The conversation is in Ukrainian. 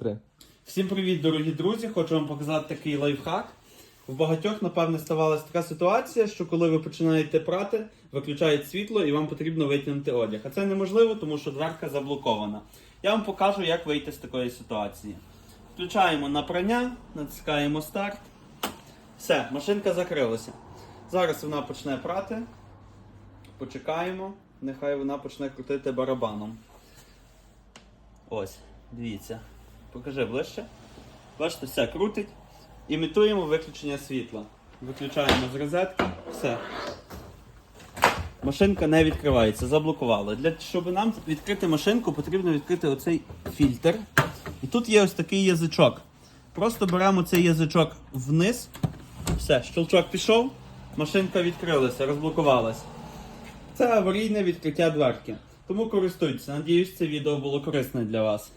Три. Всім привіт, дорогі друзі! Хочу вам показати такий лайфхак. В багатьох, напевне, ставалася така ситуація, що коли ви починаєте прати, виключають світло і вам потрібно витягнути одяг. А це неможливо, тому що дверка заблокована. Я вам покажу, як вийти з такої ситуації. Включаємо на прання, натискаємо старт. Все, машинка закрилася. Зараз вона почне прати. Почекаємо, нехай вона почне крутити барабаном. Ось, дивіться. Покажи ближче. Бачите, все крутить. Імітуємо виключення світла. Виключаємо з розетки. Все. Машинка не відкривається, заблокували. Для щоб нам відкрити машинку, потрібно відкрити оцей фільтр. І тут є ось такий язичок. Просто беремо цей язичок вниз. Все, щелчок пішов, машинка відкрилася, розблокувалась. Це аварійне відкриття дверки. Тому користуйтеся. Надіюсь, це відео було корисне для вас.